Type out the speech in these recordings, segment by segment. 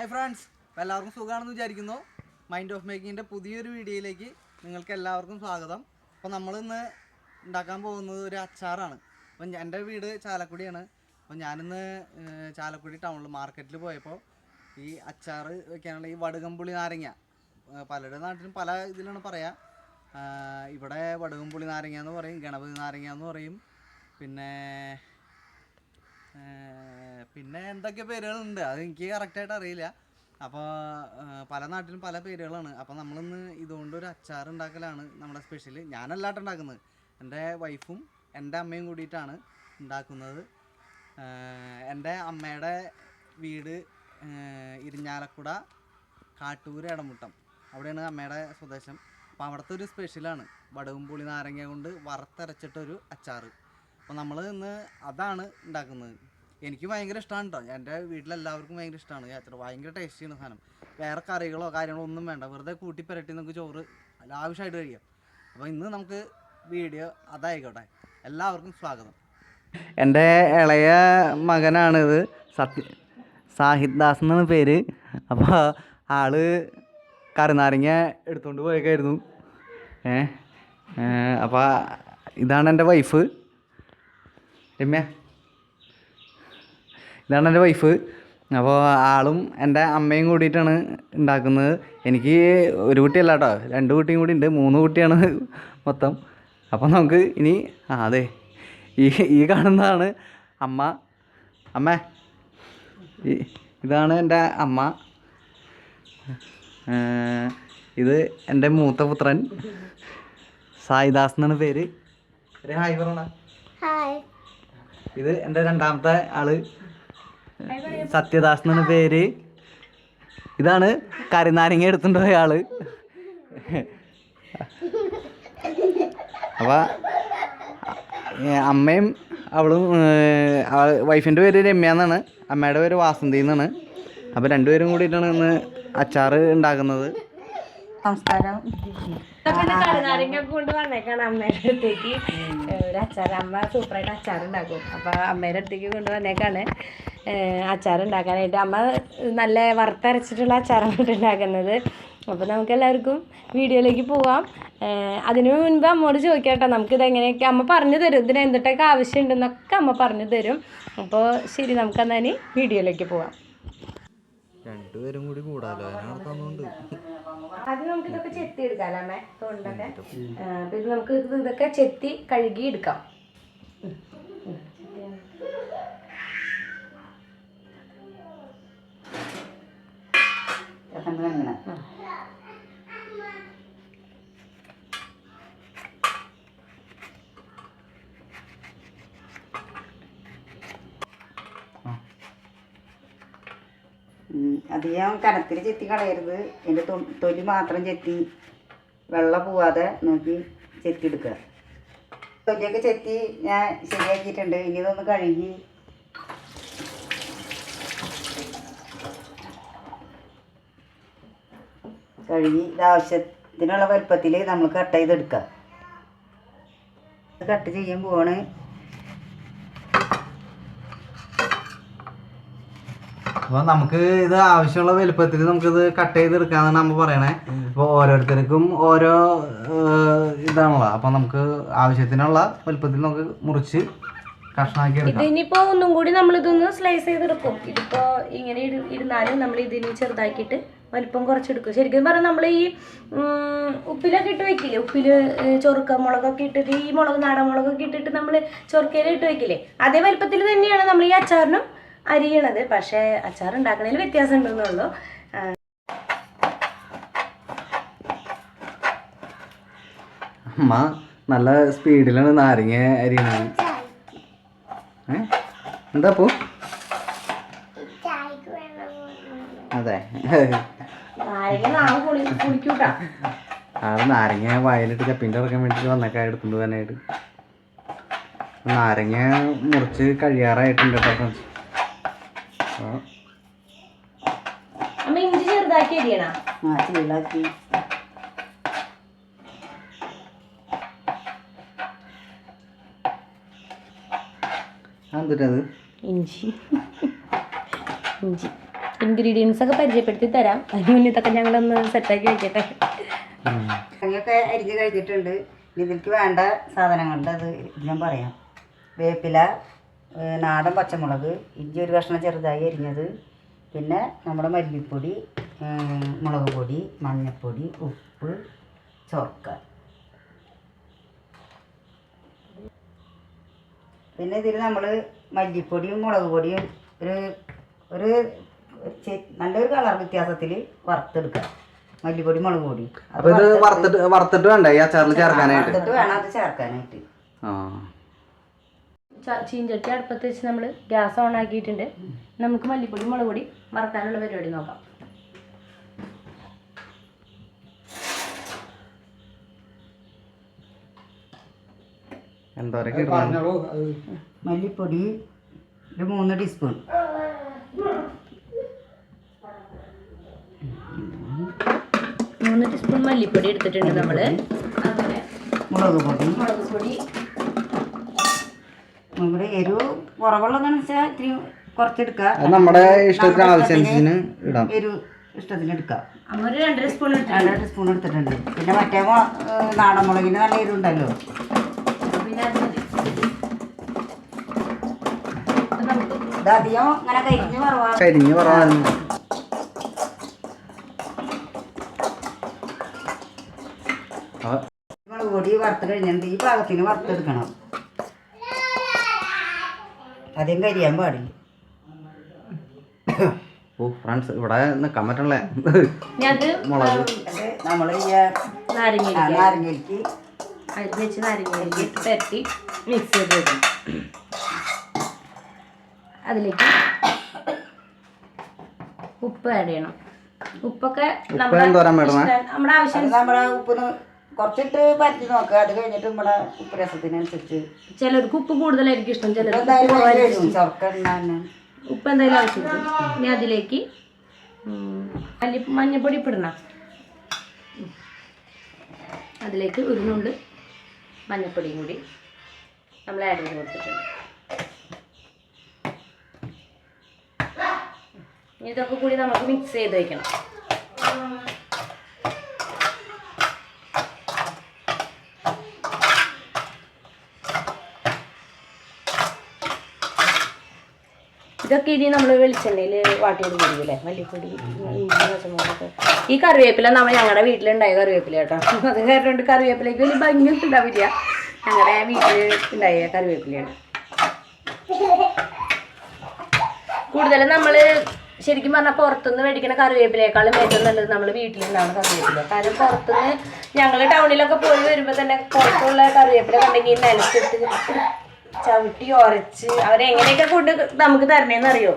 Hi friends എല്ലാവർക്കും സുഖമാണെന്ന് വിചാരിക്കുന്നു. മൈൻഡ് ഓഫ് മേക്കിങ്ങിന്റെ പുതിയൊരു വീഡിയോയിലേക്ക് നിങ്ങൾക്ക് എല്ലാവർക്കും സ്വാഗതം. അപ്പോൾ നമ്മളിന്ന് ഉണ്ടാക്കാൻ പോകുന്നത് ഒരു അച്ചാറാണ്. അപ്പം എന്റെ വീട് ചാലക്കുടിയാണ്. അപ്പം ഞാനിന്ന് ചാലക്കുടി ടൗണിൽ മാർക്കറ്റിൽ പോയപ്പോൾ ഈ അച്ചാർ വെക്കാനുള്ള ഈ വടുകമ്പുളി നാരങ്ങ പലരുടെ നാട്ടിലും പല ഇതിലാണ് പറയുക ഇവിടെ വടുകമ്പുളി നാരങ്ങ എന്ന് പറയും ഗണപതി നാരങ്ങ എന്ന് പറയും. പിന്നെ പിന്നെ എന്തൊക്കെ പേരുകളുണ്ട്? അത് എനിക്ക് കറക്റ്റായിട്ട് അറിയില്ല. അപ്പോൾ പല നാട്ടിലും പല പേരുകളാണ്. അപ്പോൾ നമ്മളിന്ന് ഇതുകൊണ്ട് ഒരു അച്ചാർ ഉണ്ടാക്കലാണ് നമ്മുടെ സ്പെഷ്യൽ ഞാനല്ലാട്ട് ഉണ്ടാക്കുന്നത്. എന്റെ വൈഫും എന്റെ അമ്മയും കൂടിയിട്ടാണ് ഉണ്ടാക്കുന്നത്. എന്റെ അമ്മയുടെ വീട് ഇരിഞ്ഞാലക്കുട കാട്ടൂർ ഇടമുട്ടം അവിടെയാണ് അമ്മയുടെ സ്വദേശം. അപ്പോൾ അവിടുത്തെ ഒരു സ്പെഷ്യലാണ് വടവും പുളി നാരങ്ങ കൊണ്ട് വറുത്തരച്ചിട്ടൊരു അച്ചാർ അപ്പോൾ നമ്മൾ ഇന്ന് അതാണ് ഉണ്ടാക്കുന്നത് എനിക്ക് ഭയങ്കര ഇഷ്ടമാണ് കേട്ടോ എന്റെ വീട്ടിലെല്ലാവർക്കും ഭയങ്കര ഇഷ്ടമാണ് അത്ര ഭയങ്കര ടേസ്റ്റിയാണ് സാധനം വേറെ കറികളോ കാര്യങ്ങളോ ഒന്നും വേണ്ട. വെറുതെ കൂട്ടി പുരട്ടി നമുക്ക് ചോറ് ആവശ്യമായിട്ട് കഴിക്കാം. അപ്പോൾ ഇന്ന് നമുക്ക് വീഡിയോ അതായിക്കോട്ടെ. എല്ലാവർക്കും സ്വാഗതം. എന്റെ ഇളയ മകനാണിത്. സത്യ സാഹിദ് ദാസ് എന്നാണ് പേര്. അപ്പോൾ ആൾ കറിനാരങ്ങ എടുത്തുകൊണ്ട് പോയേക്കായിരുന്നു. ഏ? അപ്പോൾ ഇതാണ് എന്റെ വൈഫ് രമ്യ. ഇതാണ് എന്റെ വൈഫ് അപ്പോൾ ആളും എന്റെ അമ്മയും കൂടിയിട്ടാണ് ഉണ്ടാക്കുന്നത്. എനിക്ക് ഒരു കുട്ടിയല്ല കേട്ടോ. രണ്ട് കുട്ടിയും കൂടി ഉണ്ട്. മൂന്ന് കുട്ടിയാണ് മൊത്തം. അപ്പോൾ നമുക്ക് ഇനി ആ അതെ. ഈ ഈ കാണുന്നതാണ് അമ്മ. അമ്മ. ഇതാണ് എന്റെ അമ്മ. ഇത് എന്റെ മൂത്ത പുത്രൻ. സായിദാസ് എന്നാണ് പേര്. ഒരു ഹായ് പറയണ ഹായ്. ഇത് എന്റെ രണ്ടാമത്തെ ആൾ സത്യദാസ് എന്നാണ് പേര്. ഇതാണ് കരിനാരങ്ങ എടുത്തുകൊണ്ട് ആൾ അപ്പ അമ്മയും അവളും വൈഫിന്റെ പേര് രമ്യ എന്നാണ്. അമ്മയുടെ പേര് വാസന്തി എന്നാണ്. അപ്പോൾ രണ്ടുപേരും കൂടിയിട്ടാണ് ഇന്ന് അച്ചാറ് ഉണ്ടാക്കുന്നത്. കരുനാരങ്ങ കൊണ്ട് വന്നേക്കാണ് അമ്മയുടെ അടുത്തേക്ക് ഒരു അച്ചാർ അമ്മ സൂപ്പറായിട്ട് അച്ചാറുണ്ടാക്കും. അപ്പൊ അമ്മയുടെ അടുത്തേക്ക് കൊണ്ട് വന്നേക്കാണ്. അച്ചാർ ഉണ്ടാക്കാനായിട്ട് അമ്മ നല്ല വറുത്തരച്ചിട്ടുള്ള അച്ചാറാണ് ഉണ്ടാക്കുന്നത്. അപ്പോൾ നമുക്ക് എല്ലാവർക്കും വീഡിയോയിലേക്ക് പോവാം. അതിനു മുൻപ് അമ്മോട് ചോദിക്കട്ടെ. നമുക്കിത് എങ്ങനെയൊക്കെ അമ്മ പറഞ്ഞു തരും. ഇതിന് എന്തിട്ടൊക്കെ ആവശ്യമുണ്ടെന്നൊക്കെ അമ്മ പറഞ്ഞു തരും. അപ്പോൾ ശരി നമുക്കെന്നാൽ വീഡിയോയിലേക്ക് പോവാം. രണ്ടുപേരും കൂടി കൂടാലോ അതിനാണ് അത് നമുക്ക് ഇതൊക്കെ ചെത്തി എടുക്കാം അമ്മേ തൊണ്ടൊക്കെ പിന്നെ നമുക്ക് ഇത് ഇതൊക്കെ ചെത്തി കഴുകി എടുക്കാം ഉം, അധികം കനത്തിൽ ചെത്തി കളയരുത്. അതിന്റെ തൊലി മാത്രം ചെത്തി വെള്ളം പോവാതെ നോക്കി ചെത്തി എടുക്കുക തൊലിയൊക്കെ ചെത്തി ഞാൻ ശരിയാക്കിയിട്ടുണ്ട്. ഇനി ഇതൊന്ന് കഴുകി കഴുകി ഇത് ആവശ്യത്തിനുള്ള വലുപ്പത്തിൽ നമ്മൾ കട്ട് ചെയ്തെടുക്കുക. കട്ട് ചെയ്യാൻ അപ്പോൾ നമുക്ക് ഇത് ആവശ്യമുള്ള വലുപ്പത്തിൽ നമുക്കിത് കട്ട് ചെയ്തെടുക്കാന്നാണ് നമ്മ പറയണേ. അപ്പോൾ ഓരോരുത്തർക്കും ഓരോ ഇതാണല്ലോ. അപ്പോൾ നമുക്ക് ആവശ്യത്തിനുള്ള വലുപ്പത്തിൽ നമുക്ക് മുറിച്ച് കഷ്ണാക്കി എടുക്കാം. ഇതിനിപ്പോ ഒന്നും കൂടി നമ്മൾ ഇതൊന്ന് സ്ലൈസ് ചെയ്തെടുക്കും. ഇതിപ്പോ ഇങ്ങനെ ഇരു- ഇരുന്നാലും നമ്മൾ ഇതിന് ചെറുതാക്കിയിട്ട് വലിപ്പം കുറച്ചെടുക്കും. ശരിക്കും പറഞ്ഞാൽ നമ്മൾ ഈ ഉപ്പിലൊക്കെ ഇട്ട് വെക്കില്ലേ? ഉപ്പിൽ ചൊറുക്ക മുളകൊക്കെ ഇട്ടിട്ട് ഈ മുളക് നാടൻ മുളകൊക്കെ ഇട്ടിട്ട് നമ്മൾ ചൊറുക്കയിൽ ഇട്ട് വെക്കില്ലേ? അതേ വലിപ്പത്തിൽ തന്നെയാണ് നമ്മൾ ഈ അച്ചാറിനും അരിയണത്. പക്ഷേ അച്ചാർ ഉണ്ടാക്കണതിൽ വ്യത്യാസം ഉണ്ടെന്നുള്ളൂ അമ്മ നല്ല സ്പീഡിലാണ് നാരങ്ങ അരിയണത്. എന്താ പോ? അതെ. ആൾ നാരങ്ങ വയലിട്ട് ചപ്പിന്റെ ഇറക്കാൻ വേണ്ടിയിട്ട് വന്നേക്കാ എടുത്തുകൊണ്ട് പോകാനായിട്ട് നാരങ്ങ മുറിച്ച് കഴിയാറായിട്ടുണ്ട് കേട്ടോ ഫ്രണ്ട്സ്. അമ്മ ഇഞ്ചി ചെറുതാക്കി അരിയണ? ആ എന്തിട്ടത് ഇഞ്ചി. ഇഞ്ചി. ഇൻഗ്രീഡിയൻസ് ഒക്കെ പരിചയപ്പെടുത്തി തരാം. അതിന് മുന്നിട്ടൊക്കെ ഞങ്ങളൊന്ന് സെറ്റാക്കി വെക്കട്ടെ. അങ്ങനെയൊക്കെ അരിഞ്ഞ് കഴിഞ്ഞിട്ടുണ്ട്. ഇതിലേക്ക് വേണ്ട സാധനങ്ങളുടെ അത് ഞാൻ പറയാം. വേപ്പില നാടൻ പച്ചമുളക് ഇഞ്ചി ഒരു കഷ്ണം ചെറുതായി അരിഞ്ഞത്. പിന്നെ നമ്മുടെ മല്ലിപ്പൊടി മുളക് പൊടി മഞ്ഞൾപ്പൊടി ഉപ്പ് ചോർക്ക പിന്നെ ഇതിൽ നമ്മൾ മല്ലിപ്പൊടിയും മുളക് പൊടിയും ഒരു ഒരു നല്ലൊരു കളർ വ്യത്യാസത്തിൽ വറുത്തെടുക്കുക. മല്ലിപ്പൊടി മുളക് പൊടി. വറുത്തിട്ട് വറുത്തിട്ട് വേണ്ടേ ഈ അച്ചാറിൽ ചേർക്കാനായിട്ട്? വറുത്തിട്ട് വേണം അത് ചേർക്കാനായിട്ട്. ചീഞ്ചട്ടി അടുപ്പത്ത് വെച്ച് നമ്മൾ ഗ്യാസ് ഓൺ ആക്കിയിട്ടുണ്ട്. നമുക്ക് മല്ലിപ്പൊടി മുളക് പൊടി വറക്കാനുള്ള പരിപാടി നോക്കാം. മല്ലിപ്പൊടി ഒരു മൂന്ന് ടീസ്പൂൺ. മൂന്ന് ടീസ്പൂൺ മല്ലിപ്പൊടി എടുത്തിട്ടുണ്ട് നമ്മൾ മുളക് പൊടി. മുളക് പൊടി നമ്മുടെ എരിവ് കുറവുള്ളതെന്ന് വെച്ചാൽ ഇത്തിരി കുറച്ചെടുക്കുക. നമ്മുടെ ഇഷ്ടത്തിന് ആവശ്യത്തിന് ഇടാം. എരിവ് ഇഷ്ടത്തിന് എടുക്കാം ഒരു രണ്ടര സ്പൂൺ ഇട്ടിട്ടുണ്ട് രണ്ട് ടീസ്പൂൺ എടുത്തിട്ടുണ്ട്. പിന്നെ മറ്റേ നാടൻ മുളകിന് നല്ല എരിവുണ്ടല്ലോ. ഇത് അധികം ഇങ്ങനെ കരിഞ്ഞ് കുറവാ. കരിഞ്ഞ് കുറവായിരുന്നു മുളക് പൊടി വറുത്ത് കഴിഞ്ഞിട്ട് ഈ പാകത്തിന് വറുത്തെടുക്കണം. അധികം കരിയാൻ പാടില്ല. ഓ ഫ്രണ്ട്സ് ഇവിടെ നിൽക്കാൻ പറ്റണല്ലേ മുളക്. നമ്മൾ നാരങ്ങയ്ക്ക് വെച്ച് മിക്സ് ചെയ്ത് വെക്കണം അതിലേക്ക് ഉപ്പ് ആഡ് ചെയ്യണം. ഉപ്പൊക്കെ നമ്മുടെ ആവശ്യം നമ്മുടെ ഉപ്പിന് കുറച്ചിട്ട് പരത്തി നോക്കുക അത് കഴിഞ്ഞിട്ട് നമ്മുടെ ഉപ്പ് രസത്തിനനുസരിച്ച് ചിലർക്ക് ഉപ്പ് കൂടുതലായിരിക്കും ഇഷ്ടം. ചിലർക്ക് എന്തായാലും അതിൽ വരും ചൊർക്ക എണ്ണ ഉപ്പ് എന്തായാലും ആവശ്യമില്ല. ഇനി അതിലേക്ക് മല്ലി മഞ്ഞപ്പൊടി ഇപ്പിടണ. അതിലേക്ക് ഒരു നുണ്ട് മഞ്ഞപ്പൊടിയും കൂടി നമ്മൾ ആഡ് ചെയ്ത് കൊടുത്തിട്ടുണ്ട്. ഇതൊക്കെ കൂടി നമുക്ക് മിക്സ് ചെയ്ത് വയ്ക്കണം ഇതൊക്കെ ഇനി നമ്മൾ വെളിച്ചെണ്ണയിൽ വാട്ടിയത് കൂടിയല്ലേ മല്ലിപ്പൊടി ഈ കറിവേപ്പില നമ്മൾ ഞങ്ങളുടെ വീട്ടിലുണ്ടായ കറിവേപ്പില കേട്ടോ. അത് കാരണം കറിവേപ്പിലേക്ക് വലിയ ഭംഗിയൊന്നും ഉണ്ടാവില്ല ഞങ്ങളുടെ വീട്ടിൽ ഉണ്ടായ കറിവേപ്പിലയാണ്. കൂടുതലും നമ്മൾ ശരിക്കും പറഞ്ഞാൽ പുറത്തുനിന്ന് മേടിക്കുന്ന കറിവേപ്പിലേക്കാളും ഏറ്റവും നല്ലത് നമ്മൾ വീട്ടിലുണ്ടാവുന്ന കറിവേപ്പില. കാരണം പുറത്തുനിന്ന് ഞങ്ങൾ ടൗണിലൊക്കെ പോയി വരുമ്പോൾ തന്നെ പുറത്തുള്ള കറിവേപ്പില കണ്ടെങ്കിൽ നിലത്തിട്ട് ചവിട്ടി ഉരച്ച് അവരെങ്ങനെയൊക്കെ ഫുഡ് നമുക്ക് തരണേന്ന് അറിയോ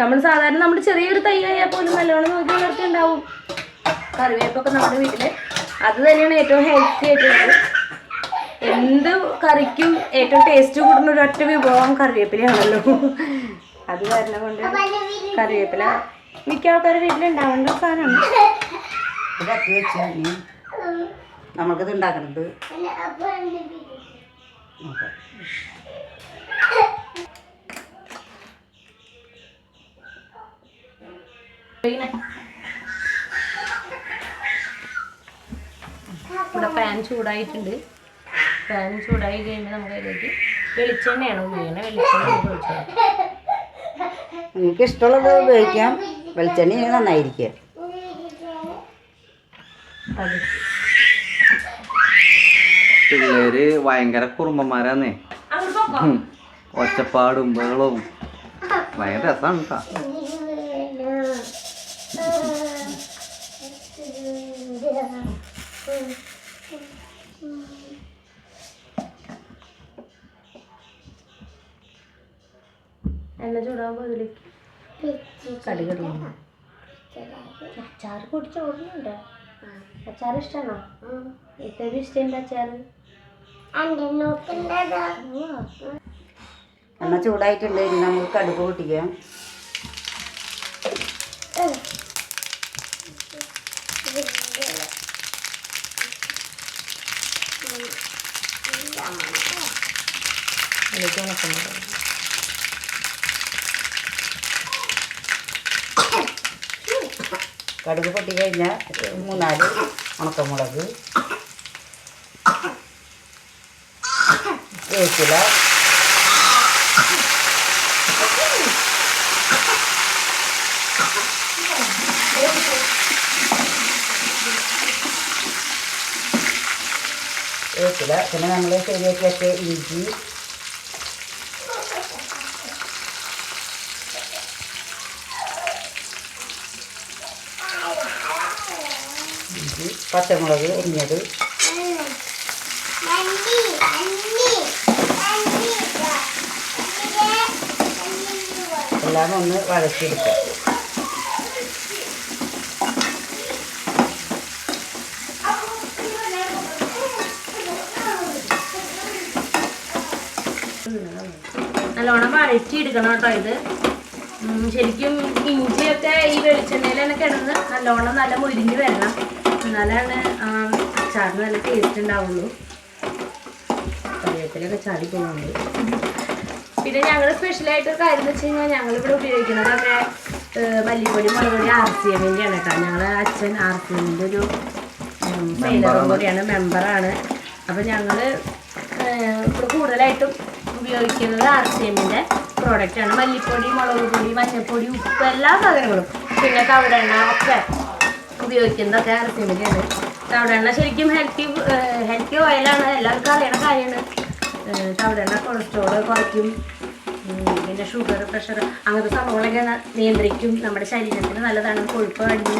നമ്മൾ സാധാരണ നമ്മൾ ചെറിയൊരു തൈ ആയാൽ പോലും നല്ലോണം നോക്കി വളർത്തി ഉണ്ടാവും കറിവേപ്പൊക്കെ നമ്മുടെ വീട്ടിൽ അത് തന്നെയാണ് ഏറ്റവും ഹെൽത്തി ആയിട്ടുള്ളത്. എന്ത് കറിക്കും ഏറ്റവും ടേസ്റ്റ് കൂടുന്ന ഒരൊറ്റ വിഭവം കറിവേപ്പിലയാണല്ലോ. അത് കാരണം കൊണ്ട് കറിവേപ്പില മിക്ക ആൾക്കാരുടെ വീട്ടിലുണ്ടാവേണ്ട സാധനമാണ്. നമുക്കിത് ഇങ്ങനെ ഇവിടെ പാൻ ചൂടായിട്ടുണ്ട്. പാൻ ചൂടായി കഴിയുമ്പോൾ നമുക്ക് അതിലേക്ക് വെളിച്ചെണ്ണയാണ് ഉപയോഗിക്കുന്നത്. വെളിച്ചെണ്ണ നിങ്ങൾക്ക് ഇഷ്ടമുള്ളത് ഉപയോഗിക്കാം. വെളിച്ചെണ്ണ നന്നായിരിക്കും. പിള്ളേര് ഭയങ്കര കുറുമ്പന്മാരാന്നേ. അങ്ങോട്ട് പോക്കോ? ഉം. ഒച്ചപ്പാടും ബഹളവും. ഭയങ്കര രസമാണ് കേട്ടോ എണ്ണ ചൂടാകുമ്പോൾ അതിലേക്ക് കടി കടുന്നു അച്ചാർ കൂടി ചോറുന്നുണ്ട് അച്ചാർ ഇഷ്ടമാണോ ഏറ്റവും ഇഷ്ടമുണ്ട് അച്ചാർ എണ്ണ ചൂടായിട്ടുണ്ട്. ഇനി നമുക്ക് കടുക് പൊട്ടിക്കാം കടുക് പൊട്ടി കഴിഞ്ഞാൽ മൂന്നാൽ ഉണക്കമുളക്. വേപ്പില വേപ്പില പിന്നെ നമ്മൾ ശരിയാക്കി വെച്ച ഇഞ്ചി. ഇഞ്ചി പച്ചമുളക് എരിഞ്ഞത് എല്ലാം ഒന്ന് വഴറ്റിയെടുക്കുക നല്ലോണം വഴറ്റി എടുക്കണം കേട്ടോ ഇത്. ശരിക്കും ഇഞ്ചിയൊക്കെ ഈ വെളിച്ചെണ്ണയിൽ തന്നെ കിടന്ന് നല്ലോണം നല്ല മുരിഞ്ഞ് വരണം. എന്നാലാണ് അച്ചാറിന് നല്ല ടേസ്റ്റ് ഉണ്ടാവുള്ളൂ. കറിവേപ്പിലൊക്കെ ചാടി പോകുന്നുണ്ട് പിന്നെ ഞങ്ങൾ സ്പെഷ്യലായിട്ട് കാര്യം എന്ന് വെച്ച് കഴിഞ്ഞാൽ ഞങ്ങളിവിടെ ഉപയോഗിക്കുന്നതൊക്കെ നമ്മുടെ മല്ലിപ്പൊടി മുളക് പൊടി ആർ സി എമ്മിന്റെ ആണ് കേട്ടോ. ഞങ്ങളുടെ അച്ഛൻ ആർ സി എമ്മിന്റെ ഒരു സെയിലറും കൂടിയാണ് മെമ്പറാണ് അപ്പം ഞങ്ങൾ ഇപ്പോൾ കൂടുതലായിട്ടും ഉപയോഗിക്കുന്നത് ആർ സി എമ്മിന്റെ പ്രോഡക്റ്റാണ് മല്ലിപ്പൊടി മുളക് പൊടി മഞ്ഞൾപ്പൊടി ഉപ്പ് എല്ലാ സാധനങ്ങളും. പിന്നെ തവിടെണ്ണ ഒക്കെ ഉപയോഗിക്കുന്നതൊക്കെ ആണ് തവിടെണ്ണ ശരിക്കും ഹെൽത്തി ഹെൽത്തി ഓയിലാണ് എല്ലാവർക്കും അറിയണ കാര്യമാണ്. തവിടെണ്ണ കൊളസ്ട്രോൾ കുറയ്ക്കും. പിന്നെ ഷുഗർ പ്രഷർ അങ്ങനത്തെ സംഭവങ്ങളൊക്കെ നിയന്ത്രിക്കും. നമ്മുടെ ശരീരത്തിന് നല്ലതാണ്. കൊഴുപ്പ് അടിഞ്ഞു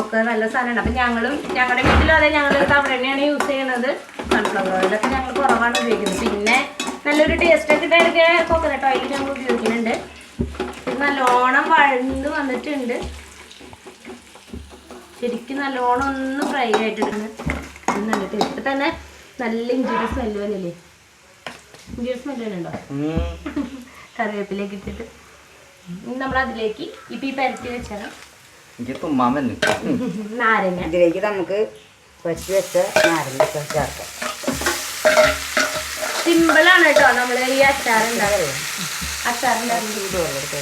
ഒക്കെ നല്ല സാധനമാണ്. അപ്പം ഞങ്ങളും ഞങ്ങളുടെ വീട്ടിലും അതെ ഞങ്ങൾ തവിടെണ്ണയാണ് യൂസ് ചെയ്യുന്നത്. സൺഫ്ലവർ ഓയിലൊക്കെ ഞങ്ങൾ കുറവാണ് ഉപയോഗിക്കുന്നത്. പിന്നെ നല്ലൊരു ടേസ്റ്റ് ഒക്കെ ഇടയ്ക്ക് കോക്കനട്ട് ഓയിൽ ഞങ്ങൾ ഉപയോഗിക്കുന്നുണ്ട്. നല്ലോണം വഴന്ന് വന്നിട്ടുണ്ട്. ശരിക്കും നല്ലോണം ഒന്ന് ഫ്രൈ നല്ല ടേസ്റ്റ് ഇപ്പം തന്നെ നല്ല ഇഞ്ചിയുടെ സ്മെല്ല് വന്നില്ലേ? ഇഞ്ചിയുടെ സ്മെല്ല് വരുന്നുണ്ടോ കറിവേപ്പിലേക്ക് ഇട്ടിട്ട്. നമ്മൾ അതിലേക്ക് ഇപ്പം ഈ പരത്തി വന്നു നാരങ്ങ. ഇതിലേക്ക് നമുക്ക് പരത്തി വെച്ച നാരങ്ങ ചേർക്കാം. സിമ്പിളാണ് കേട്ടോ നമ്മൾ ഈ അച്ചാർ ഉണ്ടാവുക ഉണ്ടാകുന്നത് ചൂടുവെള്ളം എടുത്ത്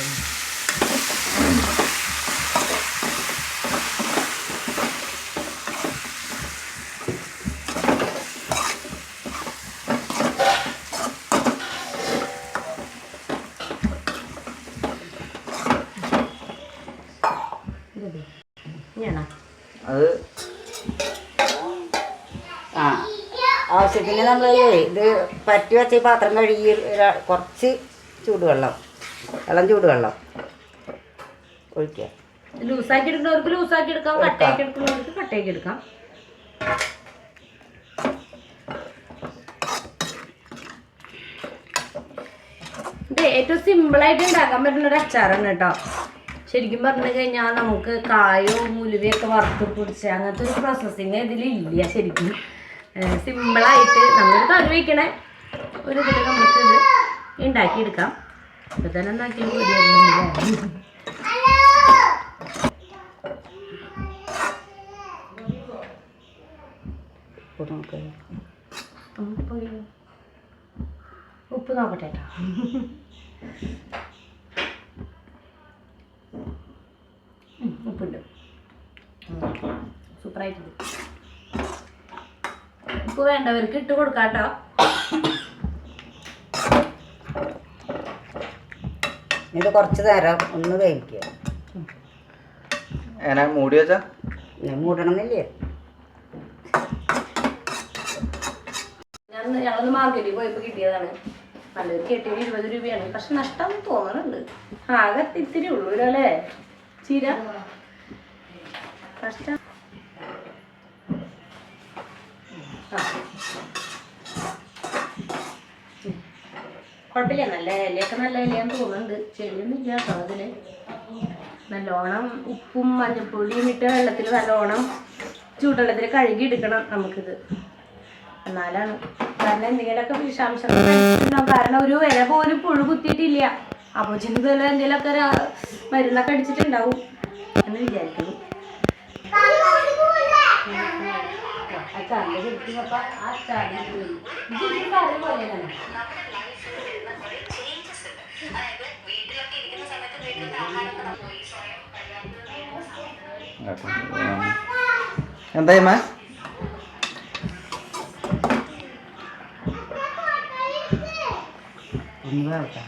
ഇങ്ങനെയാണോ അത് ആ ആവശ്യത്തിന് നമ്മൾ ഇത് പറ്റി വെച്ച ഈ പാത്രം കഴുകി കുറച്ച് ചൂടുവെള്ളം. ഇളം ചൂടുവെള്ളം. ഒഴിക്കുക. ലൂസാക്കി എടുക്കുന്നവർക്ക് ലൂസാക്കി എടുക്കാം കട്ടയാക്കി എടുക്കുന്നവർക്ക് കട്ടയാക്കി എടുക്കാം. ഇത് ഏറ്റവും സിമ്പിളായിട്ട് ഉണ്ടാക്കാൻ പറ്റുന്ന ഒരു അച്ചാറാണ് കേട്ടോ. ശരിക്കും പറഞ്ഞു കഴിഞ്ഞാൽ നമുക്ക് കായോ മുലുവയോ ഒക്കെ വറുത്ത് പൊടിച്ച് അങ്ങനത്തെ ഒരു പ്രോസസ്സിങ് ഇതിലില്ല ശരിക്കും. സിമ്പിളായിട്ട് നമ്മൾ കറി വയ്ക്കണേ ഒരു ഇതിൽ നമുക്ക് ഇത് ഉണ്ടാക്കിയെടുക്കാം. ഇപ്പം തന്നെ ഉണ്ടാക്കിയാൽ മതിയായിരുന്നു ഉപ്പ് നോക്കട്ടെ കേട്ടോ. ഉപ്പുണ്ട്. സൂപ്പറായിട്ടുണ്ട്. ഉപ്പ് വേണ്ടവർക്ക് ഇട്ട് കൊടുക്കാം കേട്ടോ. ഇത് കുറച്ച് നേരം ഒന്ന് വേവിക്കുക എങ്ങനെ മൂടി വെച്ചാ? ഞാൻ മൂടണമെന്നില്ലേ? ഞാൻ ഞങ്ങളൊന്ന് മാർക്കറ്റിൽ പോയപ്പോൾ കിട്ടിയതാണ്. നല്ലത് കിട്ടിയത് ഇരുപത് രൂപയാണ്. പക്ഷെ നഷ്ടം തോന്നുന്നുണ്ട് ആകെ ഇത്തിരി ഉള്ളൂ അല്ലേ? ചീര? കഷ്ടം ആ. കുഴപ്പമില്ല. നല്ല ഇലയൊക്കെ നല്ല ഇലയാന്ന് തോന്നുന്നുണ്ട്. കേട്ടോ അതിൽ നല്ലോണം ഉപ്പും മഞ്ഞൾപ്പൊടിയും ഇട്ട് വെള്ളത്തിൽ നല്ലോണം ചൂടുവെള്ളത്തിൽ കഴുകി എടുക്കണം നമുക്കിത്. എന്നാലാണ് കാരണം എന്തെങ്കിലുമൊക്കെ വിഷാംശം കാരണം ഒരു ഇല പോലും പുഴു കുത്തിയിട്ടില്ല. അപ്പോൾ ചിന്ത എന്തെങ്കിലുമൊക്കെ മരുന്നൊക്കെ അടിച്ചിട്ടുണ്ടാവും എന്ന് വിചാരിക്കുന്നു. അച്ചാറിന്റെ ശരിക്കും അപ്പം ആ കറി പോലെയാണ് എന്തായി മാ ഒന്ന് വേവട്ടെ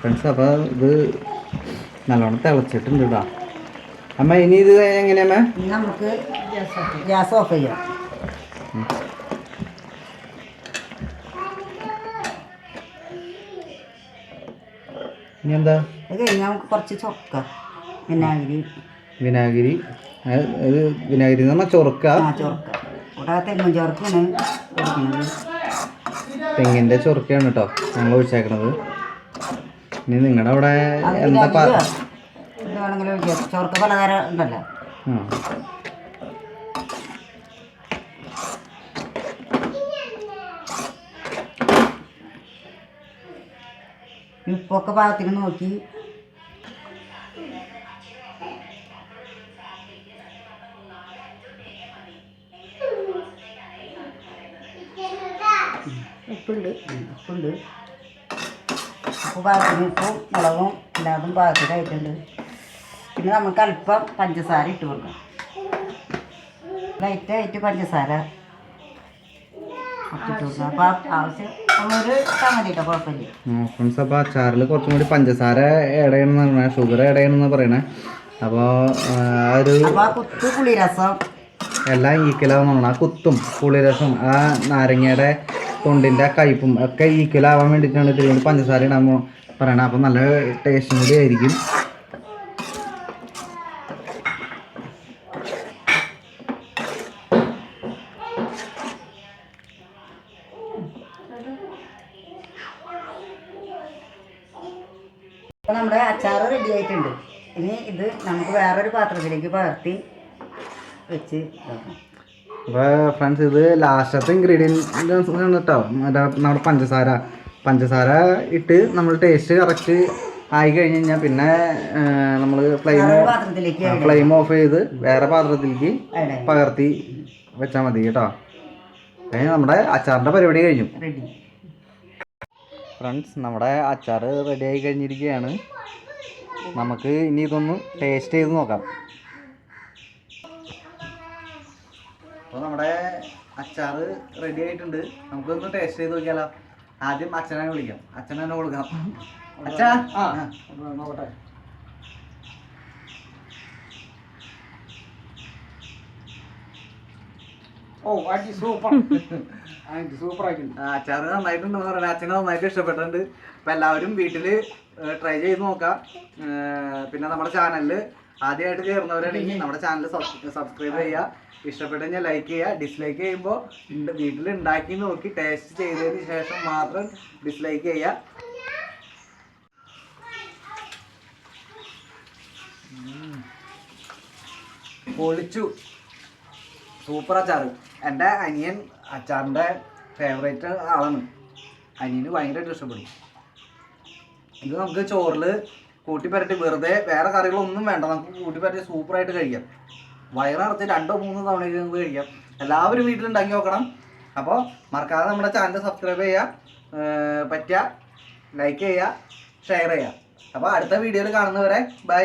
ഫ്രണ്ട്സ് അപ്പോൾ ഇത് നല്ലോണം തിളച്ചിട്ടുണ്ട് ഇടാ അമ്മ ഇനി ഇത് എങ്ങനെയാ നമുക്ക് ഗ്യാസ് ഓഫ് ചെയ്യാം. ഇനി എന്താ? അത് കഴിഞ്ഞാൽ നമുക്ക് കുറച്ച് ചൊക്ക വിനാഗിരി. വിനാഗിരി. ഇത് വിനാഗിരി എന്ന് പറഞ്ഞാൽ ചൊറുക്ക. ചൊറുക്ക. തെങ്ങും ചോർക്കാണ് കൊടുക്കുന്നത്. തെങ്ങിന്റെ ചൊറുക്കയാണ് കേട്ടോ ഞങ്ങൾ ഒഴിച്ചേക്കണത്. ഇനി നിങ്ങളുടെ അവിടെ എന്താ പ എന്ത് വേണമെങ്കിലും ഒഴിക്കാം ഉണ്ടല്ലോ. ആ. ഉപ്പൊക്കെ പാകത്തിന് നോക്കി. ഉപ്പുണ്ട്. ഉം, ഉപ്പുണ്ട്. ഉപ്പ് പാകത്തിന് ഉപ്പും മുളകും എല്ലാതും പാകത്തിലായിട്ടുണ്ട് പിന്നെ നമുക്ക് അല്പം പഞ്ചസാര ഇട്ട് കൊടുക്കാം. ലൈറ്റായിട്ട് പഞ്ചസാര ഫ്രണ്ട്സ് അപ്പോൾ അച്ചാറിൽ കുറച്ചും കൂടി പഞ്ചസാര ആഡ് ചെയ്യണമെന്ന് ഷുഗർ ആഡ് ചെയ്യണമെന്ന് പറയണേ. അപ്പോൾ ആ ഒരു എല്ലാം ഈക്വലാവുന്നതാണ് ആ കുത്തും പുളിരസം ആ നാരങ്ങയുടെ തൊണ്ടിന്റെ കയ്പും ഒക്കെ ഈക്വലാവാൻ വേണ്ടിയിട്ടാണ് ഇതിൽ കൊണ്ട് പഞ്ചസാര ഇടാൻ പറയണത് അപ്പം നല്ല ടേസ്റ്റും കൂടി ആയിരിക്കും. അപ്പോൾ നമ്മുടെ അച്ചാർ റെഡി ആയിട്ടുണ്ട്. ഇനി ഇത് നമുക്ക് വേറൊരു പാത്രത്തിലേക്ക് പകർത്തി വെച്ച് ഇതാക്കാം. അപ്പോൾ ഫ്രണ്ട്സ് ഇത് ലാസ്റ്റത്തെ ഇൻഗ്രീഡിയൻസ് ആണ് കേട്ടോ മറ്റേ നമ്മുടെ പഞ്ചസാര. പഞ്ചസാര ഇട്ട് നമ്മൾ ടേസ്റ്റ് കറക്റ്റ് ആയി കഴിഞ്ഞ് കഴിഞ്ഞാൽ പിന്നെ നമ്മൾ ഫ്ലെയിം ഫ്ലെയിം ഓഫ് ചെയ്ത് വേറെ പാത്രത്തിലേക്ക് പകർത്തി വെച്ചാൽ മതി കേട്ടോ അതിന് നമ്മുടെ അച്ചാറിന്റെ പരിപാടി കഴിഞ്ഞു. ഫ്രണ്ട്സ് നമ്മുടെ അച്ചാർ റെഡി ആയി കഴിഞ്ഞിരിക്കുകയാണ് നമുക്ക് ഇനി ഇതൊന്ന് ടേസ്റ്റ് ചെയ്ത് നോക്കാം. അപ്പോൾ നമ്മുടെ അച്ചാർ റെഡി ആയിട്ടുണ്ട്. നമുക്കൊന്ന് ടേസ്റ്റ് ചെയ്ത് നോക്കിയാലോ. ആദ്യം അച്ഛനെ വിളിക്കാം. അച്ഛനെ തന്നെ കൊടുക്കാം അച്ഛാ നോക്കട്ടെ ഓ അടി സൂപ്പർ. അടി സൂപ്പർ ആയിട്ടുണ്ട്. അച്ചാർ നന്നായിട്ടുണ്ടെന്ന് പറയുന്നത് അച്ഛനെ നന്നായിട്ട് ഇഷ്ടപ്പെട്ടിട്ടുണ്ട്. അപ്പം എല്ലാവരും വീട്ടിൽ ട്രൈ ചെയ്ത് നോക്കാം. പിന്നെ നമ്മുടെ ചാനലിൽ ആദ്യമായിട്ട് കയറുന്നവരാണെങ്കിൽ നമ്മുടെ ചാനൽ സബ്സ്ക്രൈബ് ചെയ്യുക ഇഷ്ടപ്പെട്ട് കഴിഞ്ഞാൽ ലൈക്ക് ചെയ്യുക ഡിസ്ലൈക്ക് ചെയ്യുമ്പോൾ വീട്ടിൽ ഉണ്ടാക്കി നോക്കി ടേസ്റ്റ് ചെയ്തതിന് ശേഷം മാത്രം ഡിസ്ലൈക്ക് ചെയ്യുക. പൊളിച്ചു. സൂപ്പർ അച്ചാർ എന്റെ അനിയൻ അച്ചാറിന്റെ ഫേവറേറ്റ് ആളാണ്. അനിയന് ഭയങ്കരമായിട്ട് ഇഷ്ടപ്പെടും. ഇത് നമുക്ക് ചോറിൽ കൂട്ടിപ്പരട്ടി വെറുതെ വേറെ കറികളൊന്നും വേണ്ട. നമുക്ക് കൂട്ടിപ്പരട്ടി സൂപ്പറായിട്ട് കഴിക്കാം. വയറിറച്ച് രണ്ടോ മൂന്നോ തവണ നമുക്ക് കഴിക്കാം. എല്ലാവരും വീട്ടിലുണ്ടാക്കി നോക്കണം. അപ്പോൾ മറക്കാതെ നമ്മുടെ ചാനൽ സബ്സ്ക്രൈബ് ചെയ്യുക പറ്റുക ലൈക്ക് ചെയ്യുക ഷെയർ ചെയ്യുക. അപ്പോൾ അടുത്ത വീഡിയോയിൽ കാണുന്നവരെ ബൈ